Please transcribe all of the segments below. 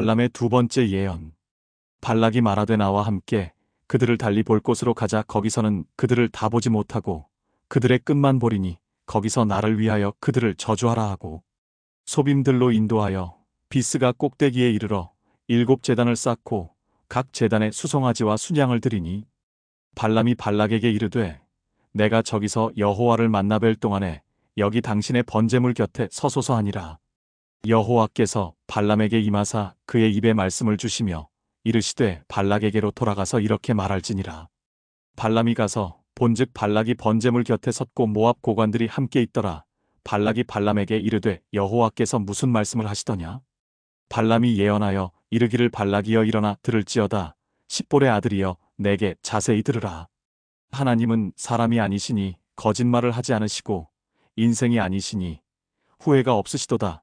발람의 두 번째 예언. 발락이 말하되 나와 함께 그들을 달리 볼 곳으로 가자 거기서는 그들을 다 보지 못하고 그들의 끝만 보리니 거기서 나를 위하여 그들을 저주하라 하고 소빔들로 인도하여 비스가 꼭대기에 이르러 일곱 재단을 쌓고 각 재단에 수송아지와 순양을 드리니 발람이 발락에게 이르되 내가 저기서 여호와를 만나 뵐 동안에 여기 당신의 번제물 곁에 서소서 하니라 여호와께서 발람에게 임하사 그의 입에 말씀을 주시며 이르시되 발락에게로 돌아가서 이렇게 말할지니라. 발람이 가서 본즉 발락이 번제물 곁에 섰고 모압 고관들이 함께 있더라. 발락이 발람에게 이르되 여호와께서 무슨 말씀을 하시더냐? 발람이 예언하여 이르기를 발락이여 일어나 들을지어다. 십볼의 아들이여 내게 자세히 들으라. 하나님은 사람이 아니시니 거짓말을 하지 않으시고 인생이 아니시니 후회가 없으시도다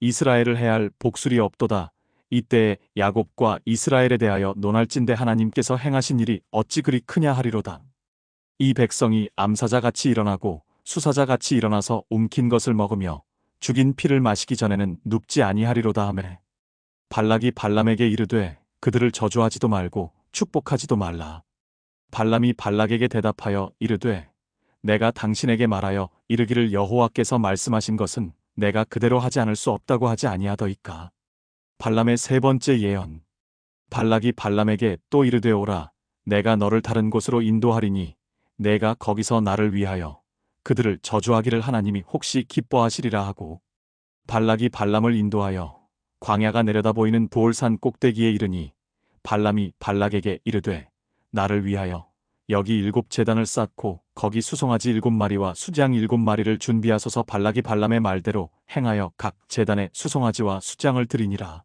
이스라엘을 해할 복술이 없도다 이때에 야곱과 이스라엘에 대하여 논할진대 하나님께서 행하신 일이 어찌 그리 크냐 하리로다. 이 백성이 암사자같이 일어나고 수사자같이 일어나서 움킨 것을 먹으며 죽인 피를 마시기 전에는 눕지 아니하리로다 하매 발락이 발람에게 이르되 그들을 저주하지도 말고 축복하지도 말라. 발람이 발락에게 대답하여 이르되 내가 당신에게 말하여 이르기를 여호와께서 말씀하신 것은 내가 그대로 하지 않을 수 없다고 하지 아니하더이까. 발람의 세 번째 예언. 발락이 발람에게 또 이르되 오라. 내가 너를 다른 곳으로 인도하리니 내가 거기서 나를 위하여 그들을 저주하기를 하나님이 혹시 기뻐하시리라 하고 발락이 발람을 인도하여 광야가 내려다 보이는 부올산 꼭대기에 이르니 발람이 발락에게 이르되 나를 위하여 여기 일곱 재단을 쌓고 거기 수송아지 일곱 마리와 수장 일곱 마리를 준비하소서 발락이 발람의 말대로 행하여 각 재단에 수송아지와 수장을 드리니라.